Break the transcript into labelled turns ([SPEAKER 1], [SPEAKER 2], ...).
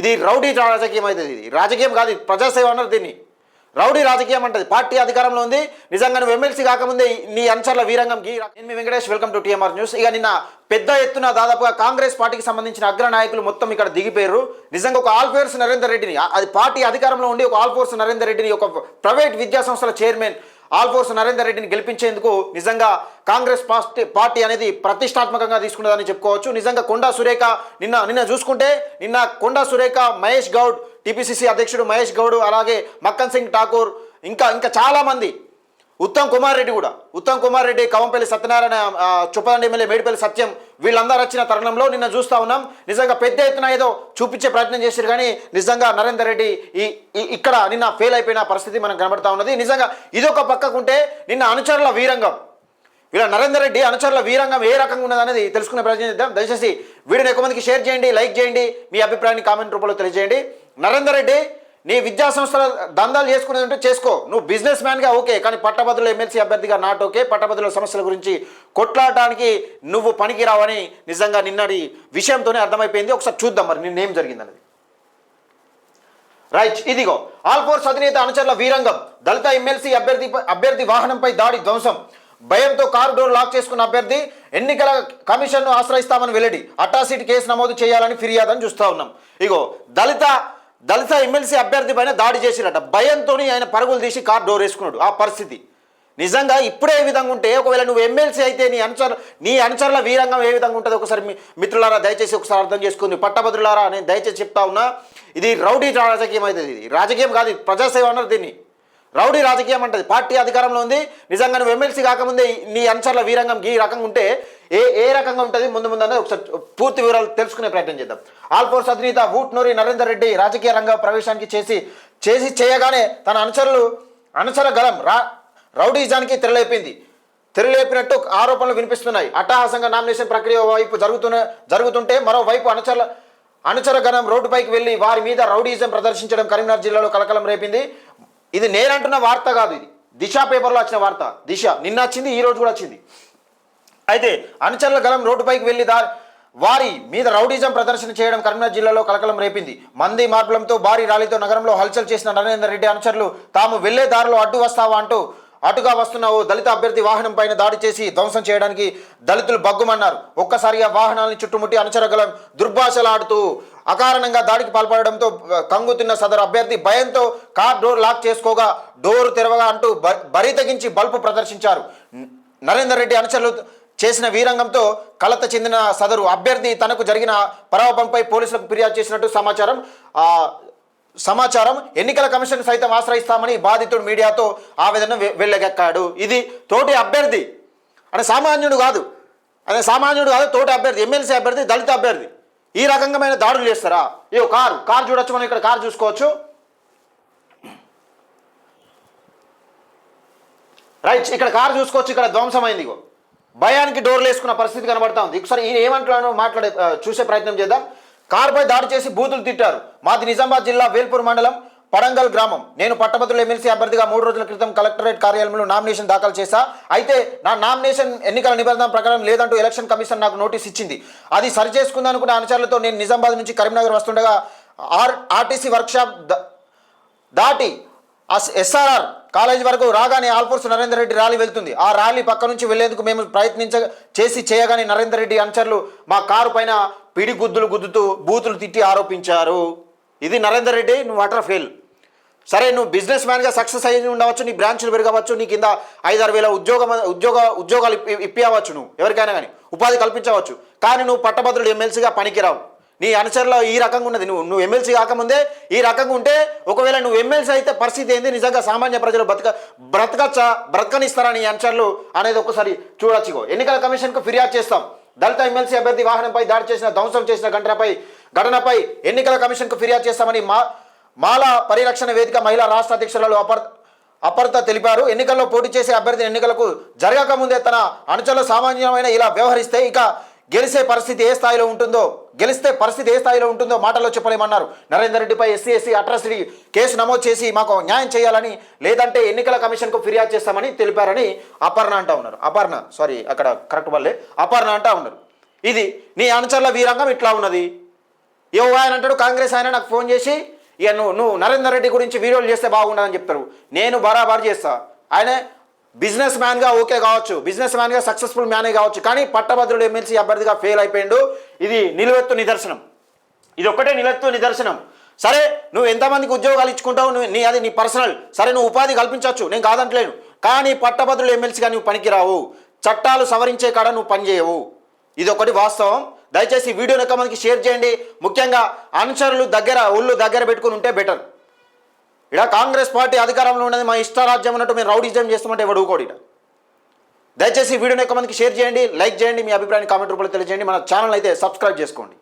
[SPEAKER 1] ఇది రౌడీ రాజకీయం అవుతుంది ఇది. రాజకీయం కాదు ప్రజాసేవ అన్నారు దీన్ని. రౌడీ రాజకీయం అంటది. పార్టీ అధికారంలో ఉంది. నిజంగా నువ్వు ఎమ్మెల్సీ కాకముందే నీ అన్సర్ల వీరంగంకి నేను మీ Venkatesh welcome to TMR news. ఇక నిన్న పెద్ద ఎత్తున దాదాపుగా కాంగ్రెస్ పార్టీకి సంబంధించిన అగ్ర నాయకులు మొత్తం ఇక్కడ దిగిపోయారు. నిజంగా ఒక ఆల్ఫోర్స్ నరేందర్ రెడ్డిని అది పార్టీ అధికారంలో ఉండి ఒక ఆల్ఫోర్స్ నరేందర్ రెడ్డిని ఒక ప్రైవేట్ విద్యా సంస్థల చైర్మన్ ఆల్ఫోర్స్ నరేందర్ రెడ్డిని గెలిపించేందుకు నిజంగా కాంగ్రెస్ పార్టీ పార్టీ అనేది ప్రతిష్టాత్మకంగా తీసుకున్నదని చెప్పుకోవచ్చు. నిజంగా కొండా సురేఖ నిన్న నిన్న చూసుకుంటే నిన్న కొండా సురేఖ మహేష్ గౌడ్ టీపీసీసీ అధ్యక్షుడు మహేష్ గౌడ్ అలాగే మక్కన్ సింగ్ ఠాకూర్ ఇంకా ఇంకా చాలామంది ఉత్తమ్ కుమార్ రెడ్డి కూడా. ఉత్తమ్ కుమార్ రెడ్డి కవంపల్లి సత్యనారాయణ ఆ, చొప్పదండి ఎమ్మెల్యే మేడిపల్లి సత్యం వీళ్ళందరూ వచ్చిన తరుణంలో నిన్న చూస్తా ఉన్నాం. నిజంగా పెద్ద ఎత్తున ఏదో చూపించే ప్రయత్నం చేశారు కానీ నిజంగా నరేందర్ రెడ్డి ఈ ఇక్కడ నిన్న ఫెయిల్ అయిపోయిన పరిస్థితి మనకు కనబడతా ఉన్నది. నిజంగా ఇదొక పక్కకుంటే నిన్న అనుచరుల వీరంగం. ఇలా నరేందర్ రెడ్డి అనుచరుల వీరంగం ఏ రకంగా ఉన్నదనేది తెలుసుకునే ప్రయత్నం చేద్దాం. దయచేసి వీడియోని ఎక్కువ మందికి షేర్ చేయండి లైక్ చేయండి మీ అభిప్రాయాన్ని కామెంట్ రూపంలో తెలియజేయండి. నరేందర్ రెడ్డి నీ విద్యా సంస్థల దందాలు చేసుకునేది ఉంటే చేసుకో. నువ్వు బిజినెస్ మ్యాన్గా ఓకే కానీ పట్టభద్రుల ఎమ్మెల్సీ అభ్యర్థిగా నాట్ ఓకే. పట్టభద్రుల సమస్యల గురించి కొట్లాడటానికి నువ్వు పనికిరావని నిజంగా నిన్నటి విషయంతోనే అర్థమైపోయింది. ఒకసారి చూద్దాం మరి నిన్నేం జరిగిందనేది. రైట్ ఇదిగో. ఆల్ఫోర్స్ అధినేత అనుచరుల వీరంగం దళిత ఎమ్మెల్సీ అభ్యర్థి అభ్యర్థి వాహనంపై దాడి ధ్వంసం. భయంతో కారు డోర్ లాక్ చేసుకున్న అభ్యర్థి ఎన్నికల కమిషన్ను ఆశ్రయిస్తామని వెల్లడి. అట్రాసిటీ కేసు నమోదు చేయాలని ఫిర్యాదని చూస్తూ ఉన్నాం. ఇగో దళిత దళిత ఎమ్మెల్సీ అభ్యర్థి పైన దాడి చేసిరట. భయంతో ఆయన పరుగులు తీసి కార్ డోర్ వేసుకున్నాడు. ఆ పరిస్థితి. నిజంగా ఇప్పుడే ఏ విధంగా ఉంటే ఒకవేళ నువ్వు ఎమ్మెల్సీ అయితే నీ అనుచరు నీ అనుచరుల వీరంగం ఏ విధంగా ఉంటుంది ఒకసారి మీ మిత్రులారా దయచేసి ఒకసారి అర్థం చేసుకుంది. పట్టభద్రులారా నేను దయచేసి చెప్తా ఉన్నా ఇది రౌడీ రాజకీయం అవుతుంది ఇది. రాజకీయం కాదు ప్రజాసేవ అన్నారు దీన్ని. రౌడీ రాజకీయం అంటది. పార్టీ అధికారంలో ఉంది. నిజంగా నువ్వు ఎమ్మెల్సీ కాకముందే నీ అనుచరుల వీరంగం ఈ రకంగా ఉంటే ఏ ఏ రకంగా ఉంటుంది? ముందు ముందు అనేది ఒకసారి పూర్తి వివరాలు తెలుసుకునే ప్రయత్నం చేద్దాం. ఆల్ఫోర్స్ అధినేత వూట్నూరి నరేందర్ రెడ్డి రాజకీయ రంగ ప్రవేశానికి చేసి చేసి చేయగానే తన అనుచరులు అనుచర గలం రా రౌడీజానికి తెరలేపింది. తెరలేపినట్టు ఆరోపణలు వినిపిస్తున్నాయి. అట్టహాసంగా నామినేషన్ ప్రక్రియ వైపు జరుగుతున్న జరుగుతుంటే మరోవైపు అనుచరుల అనుచర గణం రోడ్డుపైకి వెళ్ళి వారి మీద రౌడీజం ప్రదర్శించడం కరీంనగర్ జిల్లాలో కలకలం రేపింది. ఇది నేనంటున్న వార్త కాదు ఇది. దిశ పేపర్లో వచ్చిన వార్త. దిశ. నిన్న వచ్చింది ఈ రోజు కూడా వచ్చింది. అయితే అనుచరుల గలం రోడ్డుపైకి వెళ్ళి దా వారి మీద రౌడీజం ప్రదర్శన చేయడం కరీంనగర్ జిల్లాలో కలకలం రేపింది. మంది మార్పులంతో భారీ ర్యాలీతో నగరంలో హల్చల్ చేసిన నరేందర్ రెడ్డి అనుచరులు తాము వెళ్ళే దారిలో అడ్డు వస్తావా అంటూ అటుగా వస్తున్న ఓ దళిత అభ్యర్థి వాహనం పైన దాడి చేసి ధ్వంసం చేయడానికి దళితులు బగ్గుమన్నారు. ఒక్కసారిగా వాహనాలను చుట్టుముట్టి అనుచరగలం దుర్భాషలాడుతూ అకారణంగా దాడికి పాల్పడడంతో కంగుతున్న సదరు అభ్యర్థి భయంతో కార్ డోర్ లాక్ చేసుకోగా డోర్ తెరవగా అంటూ బ- బరి తెగించి ప్రదర్శించారు. నరేందర్ రెడ్డి అనుచరులు చేసిన వీరంగంతో కలత చెందిన సదరు అభ్యర్థి తనకు జరిగిన పరాభంపై పోలీసులకు ఫిర్యాదు చేసినట్టు సమాచారం. సమాచారం ఎన్నికల కమిషన్ సైతం ఆశ్రయిస్తామని బాధితుడు మీడియాతో ఆవేదన వెళ్ళగక్కాడు ఇది తోటి అభ్యర్థి. అని సామాన్యుడు కాదు. అదే సామాన్యుడు కాదు తోటి అభ్యర్థి ఎమ్మెల్సీ అభ్యర్థి దళిత అభ్యర్థి. ఈ రకంగా దాడులు చేస్తారా? ఇయో కారు కారు చూడొచ్చు మనం ఇక్కడ కారు చూసుకోవచ్చు. రైట్ ఇక్కడ కారు చూసుకోవచ్చు ఇక్కడ ధ్వంసమైంది ఇగో. భయానికి డోర్లు వేసుకున్న పరిస్థితి కనబడతా ఉంది. ఒకసారి ఈయన మాట్లాడే చూసే ప్రయత్నం చేద్దాం. కారుపై దాడి చేసి బూతులు తిట్టారు. మాది నిజామాబాద్ జిల్లా వేల్పూర్ మండలం పడంగల్ గ్రామం. నేను పట్టభద్రుల ఎమ్మెల్సీ అభ్యర్థిగా మూడు రోజుల క్రితం కలెక్టరేట్ కార్యాలయంలో నామినేషన్ దాఖలు చేశా. అయితే నా నామినేషన్ ఎన్నికల నిబంధన ప్రకారం లేదంటూ ఎలక్షన్ కమిషన్ నాకు నోటీస్ ఇచ్చింది. అది సరి చేసుకుందానుకున్న అనుచరులతో నేను నిజామాబాద్ నుంచి కరీంనగర్ వస్తుండగా ఆర్ ఆర్టీసీ వర్క్షాప్ దాటి ఎస్ఆర్ఆర్ కాలేజ్ వరకు రాగానే ఆల్ఫోర్స్ నరేందర్ రెడ్డి ర్యాలీ వెళ్తుంది. ఆ ర్యాలీ పక్క నుంచి వెళ్ళేందుకు మేము ప్రయత్నించ చేసి చేయగానే నరేందర్ రెడ్డి అనుచరులు మా కారు పైన పిడి గుద్దులు గుద్దుతూ బూతులు తిట్టి ఆరోపించారు. ఇది నరేందర్ రెడ్డి నువ్వు వాటర్ ఫెయిల్ సరే నువ్వు బిజినెస్ మ్యాన్గా సక్సెస్ అయ్యి ఉండవచ్చు నీ బ్రాంచ్లు పెరగవచ్చు నీ కింద ఐదారు వేల ఉద్యోగం ఉద్యోగ ఉద్యోగాలు ఇప్పి ఇప్పియవచ్చు నువ్వు. ఎవరికైనా కానీ ఉపాధి కల్పించవచ్చు. కానీ నువ్వు పట్టభద్రుడు ఎమ్మెల్సీగా పనికిరావు. నీ అనుచరులో ఈ రకంగా ఉన్నది. నువ్వు నువ్వు ఎమ్మెల్సీ కాకముందే ఈ రకంగా ఉంటే ఒకవేళ నువ్వు ఎమ్మెల్సీ అయితే పరిస్థితి ఏంది? నిజంగా సామాన్య ప్రజలు బ్రతక బ్రతకచ్చా? బ్రతకనిస్తారా నీ అనుచరులు? అనేది ఒకసారి చూడొచ్చు ఎన్నికల కమిషన్కు ఫిర్యాదు చేస్తాం. దళిత ఎమ్మెల్సీ అభ్యర్థి వాహనంపై దాడి చేసిన ధ్వంసం చేసిన ఘటనపై ఘటనపై ఎన్నికల కమిషన్కు ఫిర్యాదు చేస్తామని మా మాల పరిరక్షణ వేదిక మహిళా రాష్ట్ర అధ్యక్షురాలు అపర్ అపర్త తెలిపారు. ఎన్నికల్లో పోటీ చేసే అభ్యర్థి ఎన్నికలకు జరగక ముందే తన అనుచరులు సామాన్యమైన ఇలా వ్యవహరిస్తే ఇక గెలిసే పరిస్థితి ఏ స్థాయిలో ఉంటుందో గెలిస్తే పరిస్థితి ఏ స్థాయిలో ఉంటుందో మాటల్లో చెప్పలేమన్నారు. నరేందర్ రెడ్డిపై ఎస్సీ ఎస్సీ అట్రాసిటీ కేసు నమోదు చేసి మాకు న్యాయం చేయాలని లేదంటే ఎన్నికల కమిషన్కు ఫిర్యాదు చేస్తామని తెలిపారని అపర్ణ అంటా ఉన్నారు. అపర్ణ సారీ అక్కడ కరెక్ట్ వల్లే. అపర్ణ అంటా ఉన్నారు. ఇది నీ అనుచరుల వీరంగం ఇట్లా ఉన్నది. ఏ ఆయన అంటాడు కాంగ్రెస్ ఆయన నాకు ఫోన్ చేసి ఇక నువ్వు నువ్వు నరేందర్ రెడ్డి గురించి వీడియోలు చేస్తే బాగుండదని చెప్తారు. నేను బరాబర్ చేస్తా. ఆయన బిజినెస్ మ్యాన్గా ఓకే కావచ్చు. బిజినెస్ మ్యాన్గా సక్సెస్ఫుల్ మ్యానే కావచ్చు. కానీ పట్టభద్రుడు ఎమ్మెల్సీ అభ్యర్థిగా ఫెయిల్ అయిపోయిండు? ఇది నిలువెత్తు నిదర్శనం. ఇది ఒక్కటే నిలువెత్తు నిదర్శనం. సరే నువ్వు ఎంతమందికి ఉద్యోగాలు ఇచ్చుకుంటావు? నువ్వు నీ అది నీ పర్సనల్. సరే నువ్వు ఉపాధి కల్పించవచ్చు. నేను కాదంటలేను. కానీ పట్టభద్రులు ఎమ్మెల్సీగా నువ్వు పనికిరావు చట్టాలు సవరించే కాడ నువ్వు పనిచేయవు ఇది ఒకటి వాస్తవం. దయచేసి వీడియోని ఎక్కువ మందికి షేర్ చేయండి. ముఖ్యంగా అనుచరులు దగ్గర ఒళ్ళు దగ్గర పెట్టుకుని ఉంటే బెటర్. ఇక్కడ కాంగ్రెస్ పార్టీ అధికారంలో ఉన్నది మా ఇష్టారాజ్యం అన్నట్టు మేము రౌడిజం చేస్తామంటే ఎవడు ఊకోడు ఇక్కడ దయచేసి వీడియోని ఎక్కువ మందికి షేర్ చేయండి లైక్ చేయండి మీ అభిప్రాయాన్ని కామెంట్ రూపంలో తెలియజేయండి మన ఛానల్ అయితే సబ్స్క్రైబ్ చేసుకోండి.